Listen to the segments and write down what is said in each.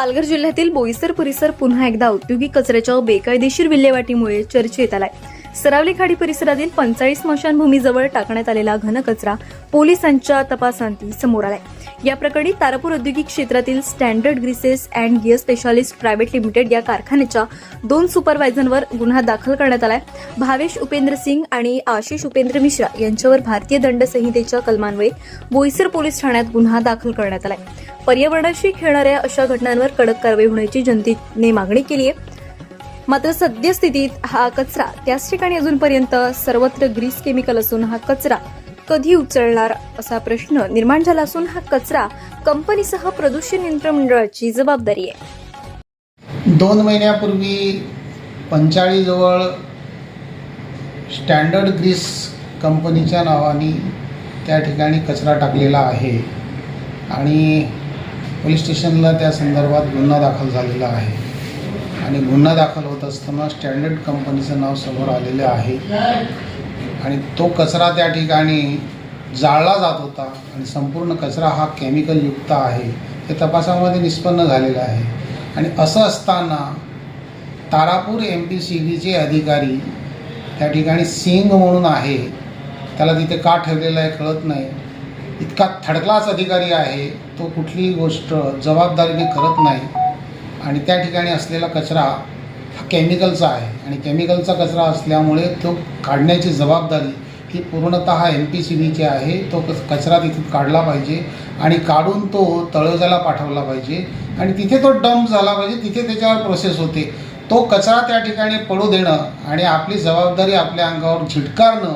पालघर जिल्ह्यातील बोईसर परिसर पुन्हा एकदा औद्योगिक कचऱ्याच्या बेकायदेशीर विल्हेवाटीमुळे चर्चेत आलाय. सरावली खाडी परिसरातील पंचाळीस स्मशानभूमीजवळ टाकण्यात आलेला घनकचरा पोलिसांच्या तपासांती समोर आलाय. या प्रकरणी तारापूर औद्योगिक क्षेत्रातील standard greases and gear specialist private limited या कारखान्याच्या दोन सुपरवायझरवर गुन्हा दाखल करण्यात आलाय. भावेश उपेंद्र सिंग आणि आशिष उपेंद्र मिश्रा यांच्यावर भारतीय दंड संहितेच्या कलमान्वये बोईसर पोलीस ठाण्यात गुन्हा दाखल करण्यात आलाय. पर्यावरणाशी खेळणाऱ्या अशा घटनांवर कडक कारवाई होण्याची जनतेने मागणी केली आहे मात्र सद्यस्थितीत हा कचरा त्याच ठिकाणी अजूनपर्यंत सर्वत्र ग्रीस केमिकल असून हा कचरा कधी उचलणार असा प्रश्न निर्माण झाला असून हा कचरा कंपनीसह प्रदूषण नियंत्रण मंडळाची जबाबदारी आहे. दोन महिन्यापूर्वी पंचाळीजवळ स्टँडर्ड ग्रीस कंपनीच्या नावाने त्या ठिकाणी कचरा टाकलेला आहे आणि पोलीस स्टेशनला त्या संदर्भात गुन्हा दाखल झालेला आहे. आणि गुन्हा दाखल होत असताना स्टँडर्ड कंपनीचं नाव समोर आलेलं आहे. आणि तो कचरा त्या ठिकाणी जाळला जात होता आणि संपूर्ण कचरा हा केमिकलयुक्त आहे हे तपासामध्ये निष्पन्न झालेलं आहे. आणि असं असताना तारापूर एम पी सी बीचे अधिकारी त्या ठिकाणी सिंग म्हणून आहे. त्याला तिथे का ठेवलेलं आहे कळत नाही. इतका थर्ड अधिकारी आहे तो कुठलीही गोष्ट जबाबदारीने करत नाही. आणि त्या ठिकाणी असलेला कचरा हा केमिकलचा आहे. आणि केमिकलचा कचरा असल्यामुळे तो काढण्याची जबाबदारी ही पूर्णतः एम पी सी बीची आहे. तो कच कचरा तिथून काढला पाहिजे आणि काढून तो तळोजाला पाठवला पाहिजे. आणि तिथे तो डंप झाला पाहिजे. तिथे त्याच्यावर प्रोसेस होते. तो कचरा त्या ठिकाणी पडू देणं आणि आपली जबाबदारी आपल्या अंगावर झिटकारणं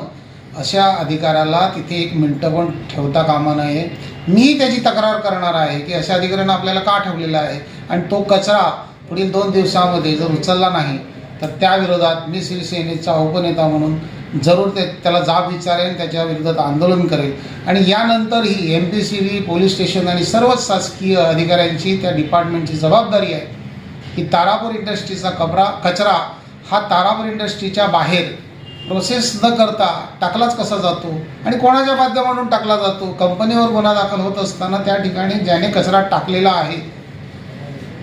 अशा अधिकाऱ्याला तिथे एक मिनटं पण ठेवता कामा नये. मी त्याची तक्रार करणार आहे की अशा अधिकाऱ्यांना आपल्याला का ठेवलेला आहे? आणि तो कचरा पुढील दोन दिवसामध्ये जर उचलला नाही तर त्याविरोधात मी शिवसेनेचा उपनेता म्हणून जरूर ते त्याला जाब विचारेन त्याच्या विरोधात आंदोलन करेल आणि यानंतरही M P C B police station आणि सर्वच शासकीय अधिकाऱ्यांची त्या डिपार्टमेंटची जबाबदारी आहे. की तारापूर इंडस्ट्रीचा कपरा कचरा हा तारापूर इंडस्ट्रीच्या बाहेर प्रोसेस न करता टाकलाच कसा जातो? आणि कोणाच्या माध्यमातून टाकला जातो? कंपनीवर गुन्हा दाखल होत असताना त्या ठिकाणी ज्याने कचरा टाकलेला आहे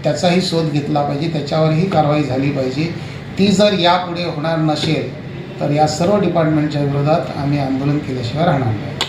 त्याचाही शोध घेतला पाहिजे. त्याच्यावरही कारवाई झाली पाहिजे. ती जर यापुढे होणार नसेल तर या सर्व डिपार्टमेंटच्या विरोधात आम्ही आंदोलन केल्याशिवाय राहणार नाही.